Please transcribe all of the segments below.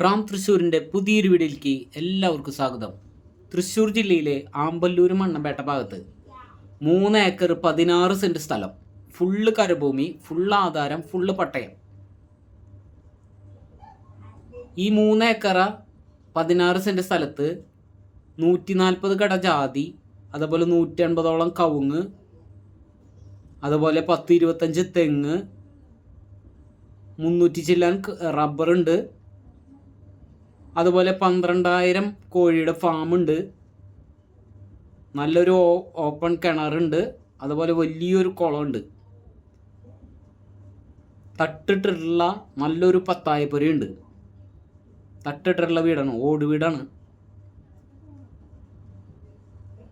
റാം തൃശ്ശൂരിന്റെ പുതിയൊരു വീഡിയോയിലേക്ക് എല്ലാവർക്കും സ്വാഗതം. തൃശ്ശൂർ ജില്ലയിലെ ആമ്പല്ലൂർ മണ്ണമ്പേട്ട ഭാഗത്ത് മൂന്ന് ഏക്കർ പതിനാറ് സെന്റ് സ്ഥലം ഫുള്ള് കരഭൂമി ഫുള്ള് ആധാരം ഫുള്ള് പട്ടയം. ഈ മൂന്ന് ഏക്കറ പതിനാറ് സെന്റ് സ്ഥലത്ത് നൂറ്റി നാൽപ്പത് കട ജാതി അതുപോലെ നൂറ്റി അൻപതോളം കവുങ്ങ് അതുപോലെ പത്ത് ഇരുപത്തഞ്ച് തെങ്ങ് മുന്നൂറ്റി ചില്ലാൻ റബ്ബറുണ്ട്. അതുപോലെ പന്ത്രണ്ടായിരം കോഴിയുടെ ഫാമുണ്ട്. നല്ലൊരു ഓപ്പൺ കിണറുണ്ട്. അതുപോലെ വലിയൊരു കുളമുണ്ട്. തട്ടിട്ടുള്ള നല്ലൊരു പത്തായപ്പുരയുണ്ട്. തട്ടിട്ടുള്ള വീടാണ് ഓട് വീടാണ്.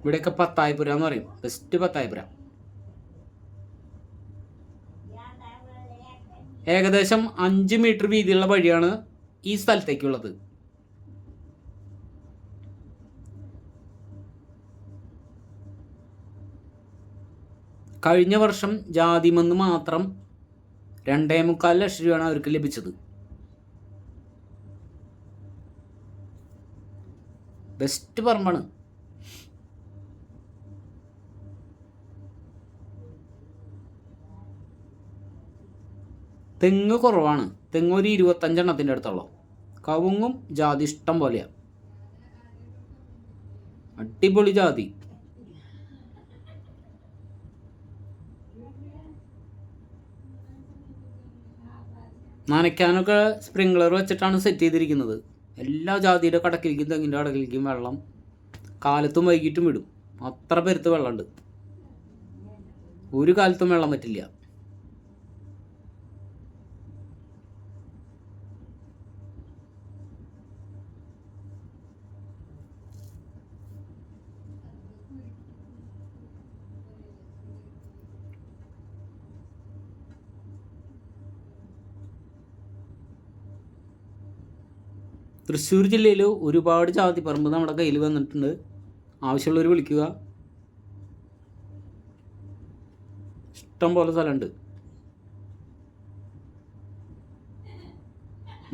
ഇവിടെയൊക്കെ പത്തായപ്പുര എന്ന് പറയും. ബെസ്റ്റ് പത്തായപ്പുര. ഏകദേശം അഞ്ച് മീറ്റർ വീതിയുള്ള വഴിയാണ് ഈ സ്ഥലത്തേക്കുള്ളത്. കഴിഞ്ഞ വർഷം ജാതിമെന്ന് മാത്രം രണ്ടേ മുക്കാൽ ലക്ഷം രൂപയാണ് അവർക്ക് ലഭിച്ചത്. ബെസ്റ്റ് പറമ്പാണ്. തെങ്ങ് കുറവാണ്. തെങ്ങ് ഒരു ഇരുപത്തഞ്ചെണ്ണത്തിന്റെ അടുത്തുള്ളൂ. കവുങ്ങും ജാതി ഇഷ്ടം പോലെയാണ് അടിപൊളി ജാതി. നനയ്ക്കാനൊക്കെ സ്പ്രിംഗ്ലർ വെച്ചിട്ടാണ് സെറ്റ് ചെയ്തിരിക്കുന്നത്. എല്ലാ ജാതിയുടെ കടക്കിലേക്കും തെങ്ങിന്റെ കടക്കിലേക്കും വെള്ളം കാലത്തും വൈകിട്ടും വിടും. അത്ര പെരുത്ത് വെള്ളമുണ്ട്. ഒരു കാലത്തും വെള്ളം പറ്റില്ല. തൃശ്ശൂർ ജില്ലയിൽ ഒരുപാട് ജാതി പറമ്പ് നമ്മുടെ കയ്യിൽ വന്നിട്ടുണ്ട്. ആവശ്യമുള്ളവർ വിളിക്കുക. ഇഷ്ടം പോലെ സ്ഥലമുണ്ട്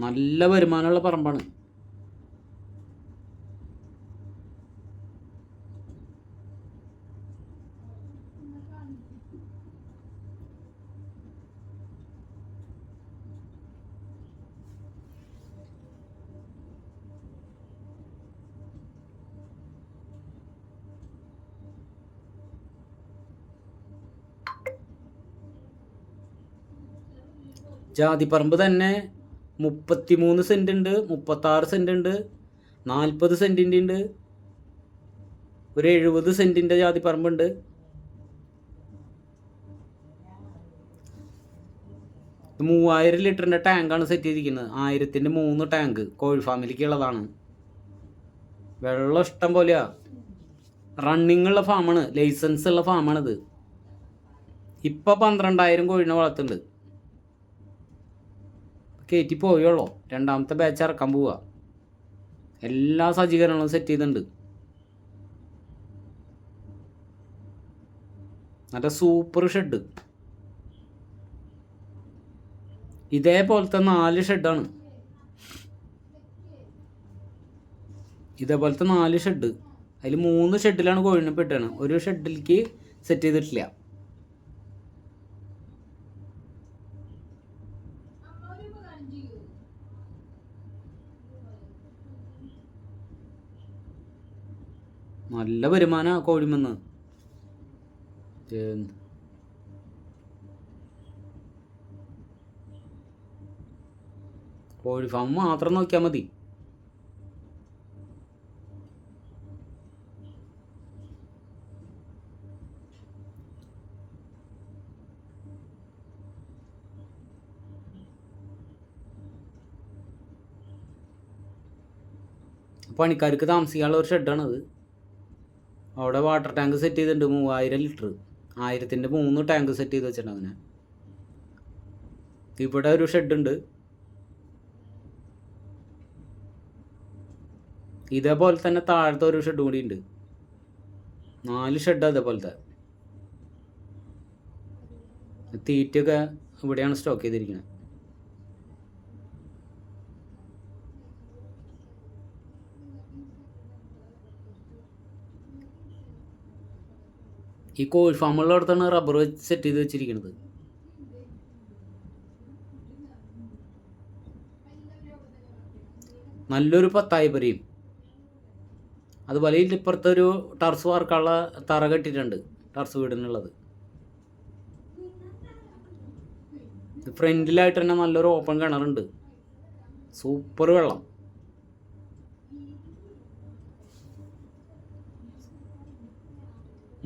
നല്ല വരുമാനമുള്ള പറമ്പാണ്. ജാതിപ്പറമ്പ് തന്നെ മുപ്പത്തി മൂന്ന് സെന്റ് ഉണ്ട് മുപ്പത്താറ് സെന്റ് ഉണ്ട് നാൽപ്പത് സെന്റിന്റെ ഉണ്ട് ഒരു എഴുപത് സെന്റിന്റെ ജാതിപ്പറമ്പുണ്ട് മൂവായിരം ലിറ്ററിന്റെ ടാങ്കാണ് സെറ്റ് ചെയ്തിരിക്കുന്നത്. ആയിരത്തിന്റെ മൂന്ന് ടാങ്ക് കോഴി ഫാമിലിക്ക് ഉള്ളതാണ്. വെള്ളം ഇഷ്ടം പോലെയാ. റണ്ണിങ് ഉള്ള ഫാമാണ് ലൈസൻസ് ഉള്ള ഫാമാണിത് ഇപ്പം പന്ത്രണ്ടായിരം കോഴിനെ വളർത്തുന്നുണ്ട്. കയറ്റി പോയുള്ളൂ രണ്ടാമത്തെ ബാച്ച് ഇറക്കാൻ പോവുക എല്ലാ സജ്ജീകരണങ്ങളും സെറ്റ് ചെയ്തിട്ടുണ്ട്. നല്ല സൂപ്പർ ഷെഡ് ഇതേപോലത്തെ നാല് ഷെഡാണ് ഇതേപോലത്തെ നാല് ഷെഡ് അതിൽ മൂന്ന് ഷെഡിലാണ് കോഴിനെ പെട്ടാണ്. ഒരു ഷെഡിലേക്ക് സെറ്റ് ചെയ്തിട്ടില്ല. നല്ല വരുമാന കോഴിമെന്ന് കോഴി ഫാം മാത്രം നോക്കിയാൽ മതി. പണിക്കാർക്ക് താമസിക്കാനുള്ള ഒരു ഷെഡാണത്. അവിടെ വാട്ടർ ടാങ്ക് സെറ്റ് ചെയ്തിട്ടുണ്ട് മൂവായിരം ലിറ്റർ ആയിരത്തിന്റെ മൂന്ന് ടാങ്ക് സെറ്റ് ചെയ്ത് വെച്ചിട്ടുണ്ട് അങ്ങനെ ഇവിടെ ഒരു ഷെഡുണ്ട്. ഇതേപോലെ തന്നെ താഴത്തെ ഒരു ഷെഡ് കൂടി ഉണ്ട്. നാല് ഷെഡ് അതേപോലത്തെ തീറ്റയൊക്കെ ഇവിടെയാണ് സ്റ്റോക്ക് ചെയ്തിരിക്കുന്നത് ഈ കോഴി അടുത്താണ് റബ്ബർ സെറ്റ് ചെയ്ത് വെച്ചിരിക്കുന്നത് നല്ലൊരു പത്തായി പരിയും. അതുപോലെ ഇതിന്റെ ഇപ്പുറത്തെ ടർസ് വാർക്കുള്ള തറ കെട്ടിയിട്ടുണ്ട് ടർസ് വീടിനുള്ളത്. ഫ്രണ്ടിലായിട്ട് തന്നെ നല്ലൊരു ഓപ്പൺ കിണറുണ്ട്. സൂപ്പർ വെള്ളം.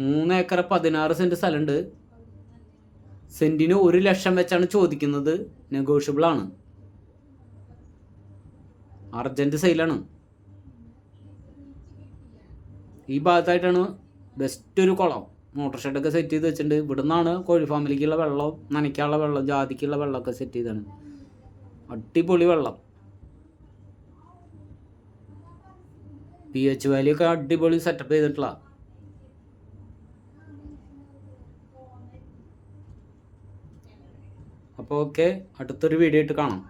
മൂന്ന് ഏക്കർ പതിനാറ് സെന്റ് സ്ഥലമുണ്ട് സെന്റിന് ഒരു ലക്ഷം വെച്ചാണ് ചോദിക്കുന്നത്. നെഗോഷ്യബിൾ ആണ്. അർജന്റ് സെയിലാണ് ഈ ഭാഗത്തായിട്ടാണ് ബെസ്റ്റ് ഒരു കുളം. മോട്ടോർ ഷെഡൊക്കെ സെറ്റ് ചെയ്ത് വെച്ചിട്ടുണ്ട്. ഇവിടെ നിന്നാണ് കോഴി ഫാമിലിക്കുള്ള വെള്ളം നനയ്ക്കാനുള്ള വെള്ളം ജാതിക്കുള്ള വെള്ളമൊക്കെ സെറ്റ് ചെയ്താണ് അടിപൊളി വെള്ളം. പി എച്ച് വാലിയൊക്കെ അടിപൊളി സെറ്റപ്പ് ചെയ്തിട്ടുള്ള അപ്പോൾ ഓക്കെ അടുത്തൊരു വീഡിയോ ആയിട്ട് കാണാം.